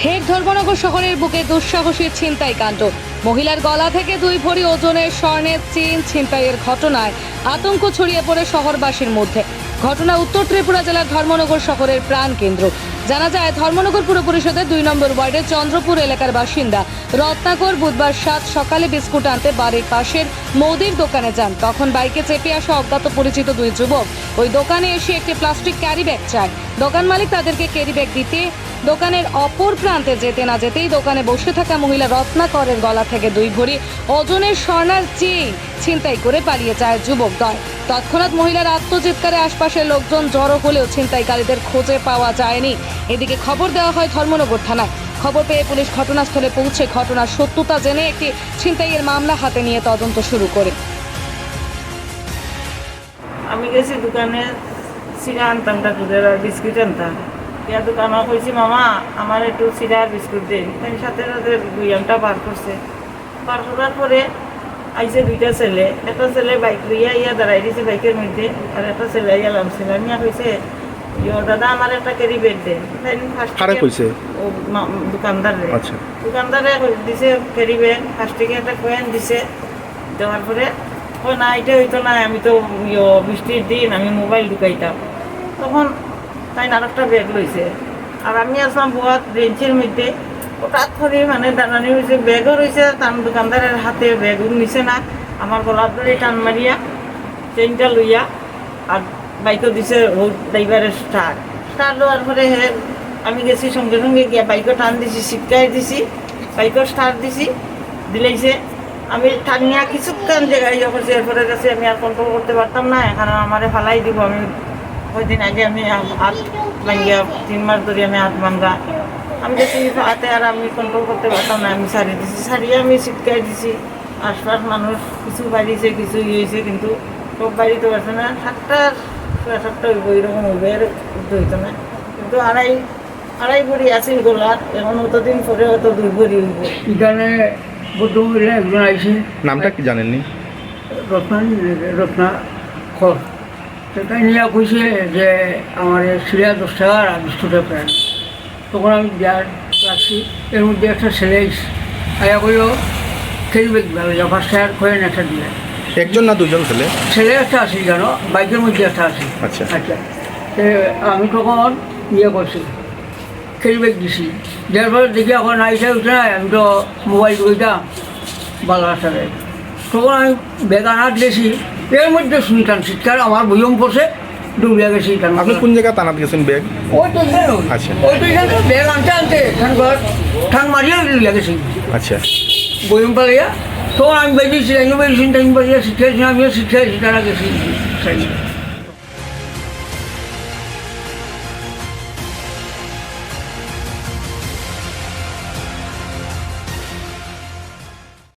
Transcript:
ফের ধর্মনগর শহরের বুকে দুঃসাহসী ছিনতাই কাণ্ড। মহিলার গলা থেকে দুই ভরি ওজনের স্বর্ণের চেন ছিনতাইয়ের ঘটনায় আতঙ্ক ছড়িয়ে পড়ে শহরবাসীর মধ্যে। ঘটনা উত্তর ত্রিপুরা জেলার ধর্মনগর শহরের প্রাণকেন্দ্র জানা যায়, ধর্মনগর পুর পরিষদের দুই নম্বর ওয়ার্ডের চন্দ্রপুর এলাকার বাসিন্দা। রত্নাকর বুধবার সাত সকালে বিস্কুট আনতে বাড়ির পাশের মৌদির দোকানে যান। তখন বাইকে চেপে আসা অজ্ঞাত পরিচিত দুই যুবক ওই দোকানে এসে একটি প্লাস্টিক ক্যারি ব্যাগ চায়। দোকান মালিক তাদেরকে ক্যারি ব্যাগ দিতে দোকানের অপর প্রান্তে যেতে না যেতেই দোকানে বসে থাকা মহিলা রত্নাকরের গলা থেকে দুই ভরি ওজনের স্বর্ণার চেইন ছিনতাই করে পালিয়ে যায় যুবক দয় তৎক্ষণাৎ মহিলার আত্মচিৎকারে আশপাশের লোকজন জড়ো হলেও ছিনতাইকারীদের খোঁজে পাওয়া যায়নি। এদিকে খবর দেওয়া হয় ধর্মনগর থানায়। খবর পেয়ে পুলিশ ঘটনাস্থলে পৌঁছে ঘটনার সত্যতা জেনে একটি ছিনতাইয়ের মামলা হাতে নিয়ে তদন্ত শুরু করে। আমি গেছি দোকানে চিরা আনতাম ঠাকুরের আর বিস্কুট আনতাম। ইয়া দোকানে কইছি মামা আমার একটু আর বিস্কুট দেন তাই সাথে সাথে বুয়ামটা বার করছে বার করার পরে আইছে দুইটা ছেলে। একটা ছেলে বাইক লইয়া ইয়া দাঁড়াই দিছে বাইকের মধ্যে আর একটা ছেলে ইয়া লামছিল নিয়া কইছে ইয়ো দাদা আমার একটা ক্যারি ব্যাগ দেন তাই ফার্স্ট কইছে? ও মা- দোকানদারে আচ্ছা। দোকানদারে দিছে ক্যারি ব্যাগ ফার্স্ট একটা কয়েন দিছে। দেওয়ার পরে ও না এটা হইতো না আমি তো ইয়ো বৃষ্টির দিন আমি মোবাইল ঢুকাইতাম তখন তাই আর একটা ব্যাগ লইছে আর আমি আসলাম বুয়াত বেঞ্চের মধ্যে। হঠাৎ করে মানে দাঁড়ানি হয়েছে ব্যাগও রয়েছে তার দোকানদারের হাতে ব্যাগও নিছে না। আমার গলার ধরে টান মারিয়া চেনটা লইয়া আর বাইকও দিছে ও ড্রাইভারের স্টার্ট স্টার্ট দেওয়ার পরে হে, আমি গেছি সঙ্গে সঙ্গে গিয়া বাইকও টান দিছি শিটকাই দিছি বাইকও স্টার্ট দিছি, দিলেইছে। আমি টানিয়া কিছুক্ষণ জায়গায় করছি এরপরে গেছে আমি আর কন্ট্রোল করতে পারতাম না, এখন আমারে ফালাই দিব, আমি কয়দিন আগে আমি হাত ভাঙ্গিয়া তিন মাস ধরে আমি হাত ভাঙ্গা। আমি গেছি হাতে আর আমি কন্ট্রোল করতে পারতাম না আমি সারিয়ে দিছি সারিয়ে আমি শিটকাই দিছি। আশপাশ মানুষ কিছু বাড়িছে কিছু ইয়ে হয়েছে কিন্তু সব বাড়িতে পারছে না সাতটা সাড়ে সাতটা হইব এরকম হইবে উঠতে হইতো না। কিন্তু আড়াই আড়াই ভরি আছিল গোলার এখন অতদিন পরে অত দুই ভরি হইব। এখানে বৌদ্ধ মহিলা একজন আইসে নামটা কি জানেননি? রত্না রত্না খর সেটা নিয়ে কইছে যে আমার সিরিয়া দশ টাকার আর বিস্কুটের প্যান্ট তখন আমি যার রাখছি। এর মধ্যে একটা ছেলে আয়া কইল খেলবে কীভাবে? ফার্স্ট টায়ার খোয়েন একটা দিলে। একজন না দুজন ছেলে? ছেলে একটা আছে জানো? বাইকের মধ্যে একটা আছে। আচ্ছা। আচ্ছা। আমি তখন ইয়ে করছি খেলবে দিছি? যার ফলে দেখি এখন আইসা উঠে নাই আমি তো মোবাইল ঢুকিতাম বালার সাথে তখন আমি ব্যাগ আনার গেছি এর মধ্যে শুনতাম চিৎকার আমার বইম পড়ছে ডুবিয়া গেছে এখান আপনি কোন জায়গায় টানাত গেছেন ব্যাগ? ওই। তো আচ্ছা। ওই তো ব্যাগ আনতে আনতে ঠান ঘর ঠান মারিয়া ডুবিয়া গেছে। আচ্ছা। বইম পালাইয়া তখন আমি বেরিয়েছি আমি বেরিয়েছি টাইম পালিয়া শিখেছি আমি শিখেছি তারা গেছি